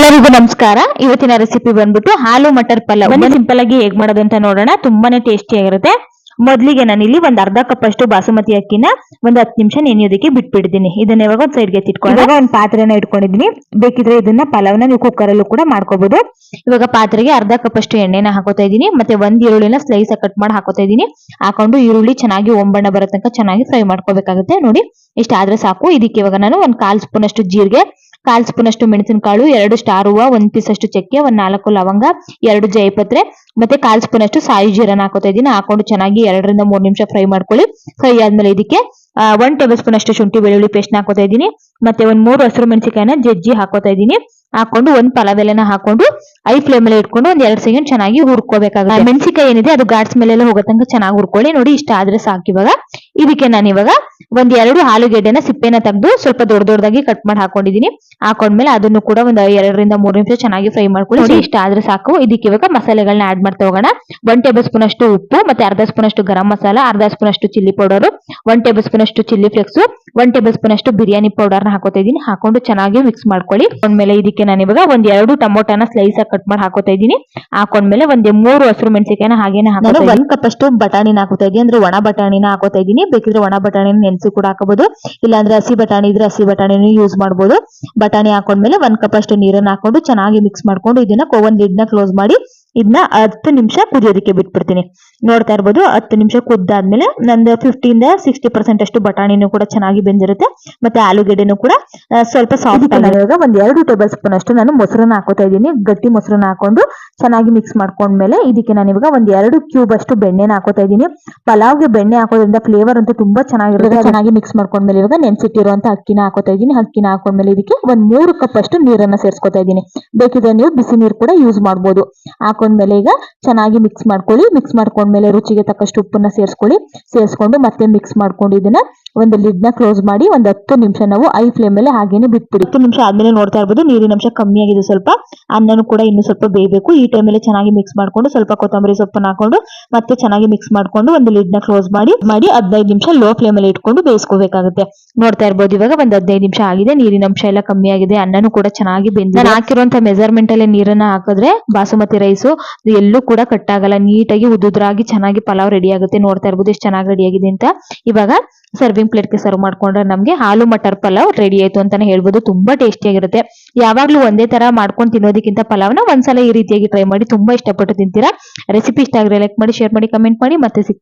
ಎಲ್ಲರಿಗೂ ನಮಸ್ಕಾರ. ಇವತ್ತಿನ ರೆಸಿಪಿ ಬಂದ್ಬಿಟ್ಟು ಹಾಲು ಮಟರ್ ಪಲಾವ್. ಸಿಂಪಲ್ ಆಗಿ ಹೇಗ್ ಮಾಡೋದು ಅಂತ ನೋಡೋಣ. ತುಂಬಾನೇ ಟೇಸ್ಟಿ ಆಗಿರುತ್ತೆ. ಮೊದ್ಲಿಗೆ ನಾನು ಇಲ್ಲಿ ಒಂದ್ ಅರ್ಧ ಕಪ್ ಅಷ್ಟು ಬಾಸುಮತಿ ಅಕ್ಕಿನ ಒಂದ್ ಹತ್ತು ನಿಮಿಷ ನೆನೆಯೋದಕ್ಕೆ ಬಿಟ್ಬಿಡ್ತೀನಿ ಇದನ್ನ ಇವಾಗ ಒಂದ್ ಸೈಡ್ಗೆ ಎತ್ತಿಟ್ಕೊಂಡು ಒಂದ್ ಪಾತ್ರೆನ ಇಟ್ಕೊಂಡಿದ್ದೀನಿ. ಬೇಕಿದ್ರೆ ಇದನ್ನ ಪಲಾವ್ನ ನೀವು ಕುಕ್ಕರ್ ಅಲ್ಲೂ ಕೂಡ ಮಾಡ್ಕೋಬಹುದು ಇವಾಗ ಪಾತ್ರೆಗೆ ಅರ್ಧ ಕಪ್ ಅಷ್ಟು ಎಣ್ಣೆನ ಹಾಕೋತಾ ಇದೀನಿ ಮತ್ತೆ ಒಂದ್ ಈರುಳ್ಳಿನ ಸ್ಲೈಸ್ ಕಟ್ ಮಾಡಿ ಹಾಕೋತಾ ಇದೀನಿ ಹಾಕೊಂಡು ಈರುಳ್ಳಿ ಚೆನ್ನಾಗಿ ಒಂಬಣ್ಣ ಬರೋ ತನಕ ಚೆನ್ನಾಗಿ ಫ್ರೈ ಮಾಡ್ಕೋಬೇಕಾಗುತ್ತೆ. ನೋಡಿ ಇಷ್ಟ ಆದ್ರೆ ಸಾಕು. ಇದಕ್ಕೆ ಇವಾಗ ನಾನು ಒಂದ್ ಕಾಲ್ ಸ್ಪೂನ್ ಅಷ್ಟು ಜೀರಿಗೆ ಕಾಲ್ ಸ್ಪೂನ್ ಅಷ್ಟು ಮೆಣಸಿನಕಾಳು, ಎರಡು ಸ್ಟಾರ್ ಹೂವು, ಒಂದ್ ಪೀಸ್ ಅಷ್ಟು ಚಕ್ಕೆ, ಒಂದ್ ನಾಲ್ಕು ಲವಂಗ, ಎರಡು ಜಯಪತ್ರೆ ಮತ್ತೆ ಕಾಲ್ ಸ್ಪೂನ್ ಅಷ್ಟು ಸಾಯಿ ಜೀರನ ಹಾಕೋತಾ ಇದ್ದೀನಿ. ಹಾಕೊಂಡು ಚೆನ್ನಾಗಿ ಎರಡರಿಂದ ಮೂರ್ ನಿಮಿಷ ಫ್ರೈ ಮಾಡ್ಕೊಳ್ಳಿ. ಫ್ರೈ ಆದ್ಮೇಲೆ ಇದಕ್ಕೆ ಆ, ಒನ್ ಟೇಬಲ್ ಸ್ಪೂನ್ ಅಷ್ಟು ಶುಂಠಿ ಬೆಳ್ಳುಳ್ಳಿ ಪೇಸ್ಟ್ ಹಾಕೋತಾ ಇದ್ದೀನಿ. ಮತ್ತೆ ಒಂದ್ ಮೂರು ಹಸಿರು ಮೆಣಸಿಕಾಯಿನ ಜಜ್ಜಿ ಹಾಕೋತಾ ಇದ್ದೀನಿ. ಹಾಕೊಂಡು ಒಂದ್ ಪಲಾವ್ ಎಲೆನ ಹಾಕೊಂಡು ಐ ಫ್ಲೇಮ್ ಅಲ್ಲಿ ಇಟ್ಕೊಂಡು ಒಂದ್ ಎರಡ್ ಸೆಕೆಂಡ್ ಚೆನ್ನಾಗಿ ಹುರ್ಕೋಬೇಕಾಗುತ್ತೆ. ಮೆಣಸಿಕಾಯಿ ಏನಿದೆ ಅದು ಗಾಡ್ಸ್ ಮೇಲೆ ಎಲ್ಲ ಹೋಗೋ ತನಕ ಚೆನ್ನಾಗಿ ಹುರ್ಕೊಳ್ಳಿ. ನೋಡಿ ಇಷ್ಟ ಆದ್ರೆ ಸಾಕು ಇವಾಗ. ಇದಕ್ಕೆ ನಾನು ಇವಾಗ ಒಂದ್ ಎರಡು ಆಲೂಗೆಡ್ಡೆನ ಸಿಪ್ಪೆನ ತೆಗೆದು ಸ್ವಲ್ಪ ದೊಡ್ಡ ದೊಡ್ಡದಾಗಿ ಕಟ್ ಮಾಡಿ ಹಾಕೊಂಡಿದೀನಿ ಹಾಕೊಂಡ್ಮೇಲೆ ಅದನ್ನು ಕೂಡ ಒಂದ್ ಎರಡರಿಂದ ಮೂರು ನಿಮಿಷ ಚೆನ್ನಾಗಿ ಫ್ರೈ ಮಾಡ್ಕೊಳ್ಳಿ. ನೋಡಿ. ಇಷ್ಟ ಆದ್ರೆ ಸಾಕು. ಇದಕ್ಕೆ ಇವಾಗ ಮಸಾಲೆಗಳನ್ನ ಆಡ್ ಮಾಡ್ತಾ ಹೋಗೋಣ. ಒನ್ ಟೇಬಲ್ ಸ್ಪೂನ್ ಅಷ್ಟು ಉಪ್ಪು ಮತ್ತೆ ಅರ್ಧ ಸ್ಪೂನ್ ಅಷ್ಟು ಗರಂ ಮಸಾಲ ಅರ್ಧ ಸ್ಪೂನ್ ಅಷ್ಟು chilli powder one tablespoon ಅಷ್ಟು chilli flakes one tablespoon ಅಷ್ಟು ಬಿರಿಯಾನಿ ಪೌಡರ್ನ ಹಾಕೋತಾ ಇದೀನಿ ಹಾಕೊಂಡು ಚೆನ್ನಾಗಿ ಮಿಕ್ಸ್ ಮಾಡ್ಕೊಳ್ಳಿ. ಮೇಲೆ ಇದಕ್ಕೆ ನಾನು ಇವಾಗ ಒಂದ್ ಎರಡು ಟೊಮೊಟೊನ ಸ್ಲೈಸ್ ಆಗಿ ಕಟ್ ಮಾಡಿ ಹಾಕೋತಾ ಇದ್ದೀನಿ. ಹಾಕೊಂಡ್ಮೇಲೆ ಒಂದ್ ಮೂರು ಹಸಿರು ಮೆಣಸಿಕಾಯಿನ ಹಾಗೇನೆ ಹಾಕೋತಾ ಒಂದ್ ಕಪ್ ಅಷ್ಟು ಬಟಾಣಿನ ಹಾಕೋತಾ ಇದ್ದೀನಿ. ಅಂದ್ರೆ ಒಣ ಬಟಾಣಿನ ಹಾಕೋತಾ ಇದೀನಿ ಬೇಕಿದ್ರೆ ಒಣ ಬಟಾಣಿನ ನೆನೆಸಿ ಕೂಡ ಹಾಕಬಹುದು. ಇಲ್ಲಾಂದ್ರೆ ಹಸಿ ಬಟಾಣಿ ಇದ್ರೆ ಹಸಿ ಬಟಾಣಿನ ಯೂಸ್ ಮಾಡಬಹುದು ಬಟಾಣಿ ಹಾಕೊಂಡ್ಮೇಲೆ ಒಂದ್ ಕಪ್ ಅಷ್ಟು ನೀರನ್ನ ಹಾಕೊಂಡು ಚೆನ್ನಾಗಿ ಮಿಕ್ಸ್ ಮಾಡ್ಕೊಂಡು ಇದನ್ನ ಕೋವನ್ ಲಿಡ್ನ ಕ್ಲೋಸ್ ಮಾಡಿ ಇದನ್ನ ಹತ್ತು ನಿಮಿಷ ಕುದಿಯೋದಕ್ಕೆ ಬಿಟ್ಬಿಡ್ತೀನಿ. ನೋಡ್ತಾ ಇರ್ಬೋದು ಹತ್ತು ನಿಮಿಷ ಕುದ್ದಾದ್ಮೇಲೆ ನಂದು ಫಿಫ್ಟಿಯಿಂದ ಸಿಕ್ಸ್ಟಿ ಪರ್ಸೆಂಟ್ ಅಷ್ಟು ಬಟಾಣಿನೂ ಕೂಡ ಚೆನ್ನಾಗಿ ಬೆಂದಿರುತ್ತೆ. ಮತ್ತೆ ಆಲೂಗೆಡ್ಡೆನೂ ಕೂಡ ಸ್ವಲ್ಪ ಸಾಫ್ಟ್ ಆಗಿರುವಾಗ ಒಂದ್ ಎರಡು ಟೇಬಲ್ ಸ್ಪೂನ್ ಅಷ್ಟು ನಾನು ಮೊಸರನ್ನ ಹಾಕೋತಾ ಇದ್ದೀನಿ. ಗಟ್ಟಿ ಮೊಸರನ್ನ ಹಾಕೊಂಡು ಚೆನ್ನಾಗಿ ಮಿಕ್ಸ್ ಮಾಡ್ಕೊಂಡ್ಮೇಲೆ ಇದಕ್ಕೆ ನಾನು ಇವಾಗ ಒಂದ್ ಎರಡು ಕ್ಯೂಬ್ ಅಷ್ಟು ಬೆಣ್ಣೆನ ಹಾಕೋತಾ ಇದ್ದೀನಿ. ಪಲಾವ್ಗೆ ಬೆಣ್ಣೆ ಹಾಕೋದ್ರಿಂದ ಫ್ಲೇವರ್ ಅಂತೂ ತುಂಬಾ ಚೆನ್ನಾಗಿರುತ್ತೆ. ಚೆನ್ನಾಗಿ ಮಿಕ್ಸ್ ಮಾಡ್ಕೊಂಡ್ಮೇಲೆ ಇವಾಗ ನೆನ್ಸಿಟ್ಟಿರುವಂತ ಅಕ್ಕಿನ ಹಾಕೋತಾ ಇದ್ದೀನಿ. ಅಕ್ಕಿನ ಹಾಕೊಂಡ್ಮೇಲೆ ಇದಕ್ಕೆ ಒಂದ್ ಮೂರು ಕಪ್ ಅಷ್ಟು ನೀರನ್ನ ಸೇರ್ಸ್ಕೊತಾ ಇದ್ದೀನಿ. ಬೇಕಿದ್ರೆ ನೀವು ಬಿಸಿ ನೀರು ಕೂಡ ಯೂಸ್ ಮಾಡ್ಬೋದು. ಹಾಕೊಂಡ್ಮೇಲೆ ಈಗ ಚೆನ್ನಾಗಿ ಮಿಕ್ಸ್ ಮಾಡ್ಕೊಳ್ಳಿ. ಮಿಕ್ಸ್ ಮಾಡ್ಕೊಂಡ್ಮೇಲೆ ರುಚಿಗೆ ತಕ್ಕಷ್ಟು ಉಪ್ಪನ್ನ ಸೇರಿಸ್ಕೊಳ್ಳಿ. ಸೇರಿಸ್ಕೊಂಡು ಮತ್ತೆ ಮಿಕ್ಸ್ ಮಾಡ್ಕೊಂಡು ಇದನ್ನ ಒಂದು ಲಿಡ್ನ ಕ್ಲೋಸ್ ಮಾಡಿ ಒಂದ್ ಹತ್ತು ನಿಮಿಷ ನಾವು ಐ ಫ್ಲೇಮ್ ಮೇಲೆ ಹಾಗೇನೆ ಬಿಟ್ಬಿಡಿ. ಹತ್ತು ನಿಮಿಷ ಆದ್ಮೇಲೆ ನೋಡ್ತಾ ಇರ್ಬೋದು ನೀರಿನ ಅಂಶ ಕಮ್ಮಿ ಆಗಿದೆ ಸ್ವಲ್ಪ ಅನ್ನನು ಕೂಡ ಇನ್ನು ಸ್ವಲ್ಪ ಬೇಯಬೇಕು. ಈ ಟೈಮಲ್ಲಿ ಚೆನ್ನಾಗಿ ಮಿಕ್ಸ್ ಮಾಡ್ಕೊಂಡು ಸ್ವಲ್ಪ ಕೊತ್ತಂಬರಿ ಸೊಪ್ಪನ್ನ ಹಾಕೊಂಡು ಮತ್ತೆ ಚೆನ್ನಾಗಿ ಮಿಕ್ಸ್ ಮಾಡ್ಕೊಂಡು ಒಂದು ಲಿಡ್ನ ಕ್ಲೋಸ್ ಮಾಡಿ ಮಾಡಿ ಹದಿನೈದು ನಿಮಿಷ ಲೋ ಫ್ಲೇಮ್ ಅಲ್ಲಿ ಇಟ್ಕೊಂಡು ಬೇಯಿಸ್ಕೋಬೇಕಾಗುತ್ತೆ. ನೋಡ್ತಾ ಇರ್ಬೋದು ಇವಾಗ ಒಂದ್ ಹದಿನೈದು ನಿಮಿಷ ಆಗಿದೆ. ನೀರಿನ ಅಂಶ ಎಲ್ಲ ಕಮ್ಮಿ ಆಗಿದೆ ಅನ್ನನೂ ಕೂಡ ಚೆನ್ನಾಗಿ ಬೆಂದಿದೆ. ನಾನು ಹಾಕಿರುವಂತ ಮೆಜರ್ಮೆಂಟ್ ಅಲ್ಲಿ ನೀರನ್ನ ಹಾಕಿದ್ರೆ ಬಾಸುಮತಿ ರೈಸು ಎಲ್ಲೂ ಕೂಡ ಕಟ್ ಆಗಲ್ಲ. ನೀಟಾಗಿ ಉದ್ದುದ್ರಾಗಿ ಚೆನ್ನಾಗಿ ಪಲಾವ್ ರೆಡಿ ಆಗುತ್ತೆ. ನೋಡ್ತಾ ಇರ್ಬೋದು ಎಷ್ಟು ಚೆನ್ನಾಗಿ ರೆಡಿ ಆಗಿದೆ ಅಂತ. ಇವಾಗ ಸರ್ವಿಂಗ್ ಪ್ಲೇಟ್ಗೆ ಸರ್ವ್ ಮಾಡ್ಕೊಂಡ್ರೆ ನಮಗೆ ಹಾಲು ಮಟರ್ ಪಲಾವ್ ರೆಡಿ ಆಯ್ತು ಅಂತಾನೆ ಹೇಳ್ಬೋದು. ತುಂಬಾ ಟೇಸ್ಟಿ ಆಗಿರುತ್ತೆ. ಯಾವಾಗ್ಲೂ ಒಂದೇ ತರ ಮಾಡ್ಕೊಂಡು ತಿನ್ನೋದಕ್ಕಿಂತ ಪಲಾವ್ನ ಒಂದ್ಸಲ ಈ ರೀತಿಯಾಗಿ ಟ್ರೈ ಮಾಡಿ ತುಂಬಾ ಇಷ್ಟಪಟ್ಟು ತಿಂತೀರಾ. ರೆಸಿಪಿ ಇಷ್ಟ ಆಗಿದ್ರೆ ಲೈಕ್ ಮಾಡಿ ಶೇರ್ ಮಾಡಿ ಕಮೆಂಟ್ ಮಾಡಿ. ಮತ್ತೆ ಸಿಗ್ತೀನಿ.